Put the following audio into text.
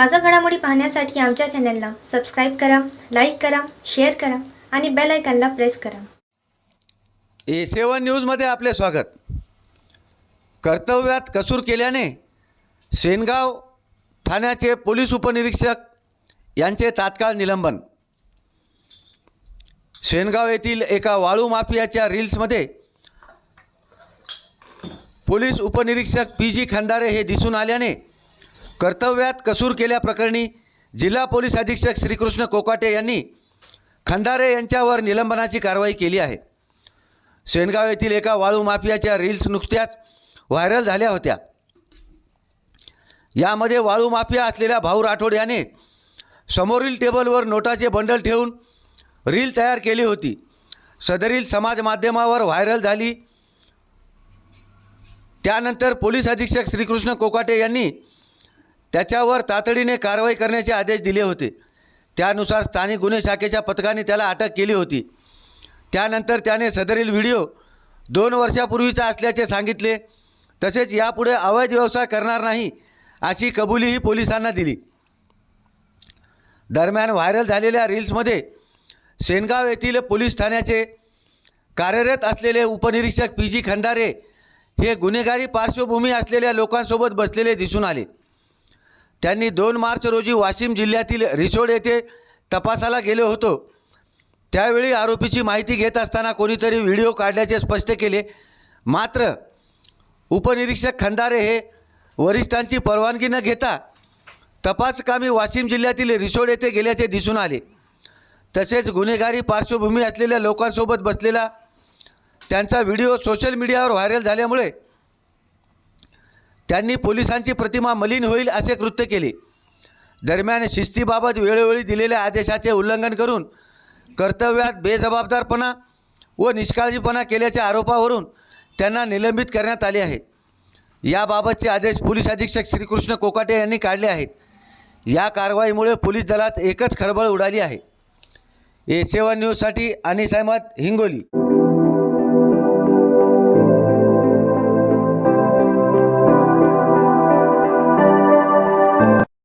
ताजा घडामोडी पाहण्यासाठी आमच्या चॅनलला सबस्क्राईब करा लाईक करा शेअर करा आणि बेल आयकॉनला प्रेस करा. ए सेवन न्यूजमध्ये आपले स्वागत. कर्तव्यात कसूर केल्याने सेनगाव ठाण्याचे पोलीस उपनिरीक्षक यांचे तात्काळ निलंबन. सेनगाव येथील एका वाळू माफियाच्या रील्समध्ये पोलीस उपनिरीक्षक पी जी खंदारे हे दिसून आल्याने कर्तव्यात कसूर केल्याप्रकरणी जिल्हा पोलीस अधीक्षक श्रीकृष्ण कोकाटे यांनी खंदारे यांच्यावर निलंबनाची कारवाई केली आहे. सेनगाव येथील एका वाळू माफियाच्या रील्स नुकत्याच व्हायरल झाल्या होत्या. यामध्ये वाळू माफिया असलेल्या भाऊ राठोड याने समोरील टेबलवर नोटाचे बंडल ठेवून रील तयार केली होती. सदरील समाज माध्यमावर व्हायरल झाली. त्यानंतर पोलीस अधीक्षक श्रीकृष्ण कोकाटे यांनी त्याच्यावर तातडीने कारवाई करण्याचे आदेश दिले होते. त्यानुसार स्थानिक गुन्हे शाखेच्या पथकाने त्याला अटक केली होती. त्यानंतर त्याने सदरील व्हिडिओ दोन वर्षापूर्वीचा असल्याचे सांगितले. तसेच यापुढे अवैध व्यवसाय करणार नाही अशी कबुलीही पोलिसांना दिली. दरम्यान व्हायरल झालेल्या रील्समध्ये सेनगाव येथील पोलीस ठाण्याचे कार्यरत असलेले उपनिरीक्षक पी जी खंदारे हे गुन्हेगारी पार्श्वभूमी असलेल्या लोकांसोबत बसलेले दिसून आले. त्यांनी दोन मार्च रोजी वाशिम जिल्ह्यातील रिसोड येथे तपासाला गेलो होतो. त्यावेळी आरोपीची माहिती घेत असताना कोणीतरी व्हिडिओ काढल्याचे स्पष्ट केले. मात्र उपनिरीक्षक खंदारे हे वरिष्ठांची परवानगी न घेता तपासकामी वाशिम जिल्ह्यातील रिसोड येथे गेल्याचे दिसून आले. तसेच गुन्हेगारी पार्श्वभूमी असलेल्या लोकांसोबत बसलेला त्यांचा व्हिडिओ सोशल मीडियावर व्हायरल झाल्यामुळे त्यांनी पोलिसांची प्रतिमा मलिन होईल असे कृत्य केले. दरम्यान शिस्तीबाबत वेळोवेळी दिलेल्या आदेशाचे उल्लंघन करून कर्तव्यात बेजबाबदारपणा व निष्काळजीपणा केल्याच्या आरोपावरून त्यांना निलंबित करण्यात आले आहे. याबाबतचे आदेश पोलीस अधीक्षक श्रीकृष्ण कोकाटे यांनी काढले आहेत. या कारवाईमुळे पोलीस दलात एकच खळबळ उडाली आहे. ए सेवन न्यूजसाठी अनिस अहमद हिंगोली.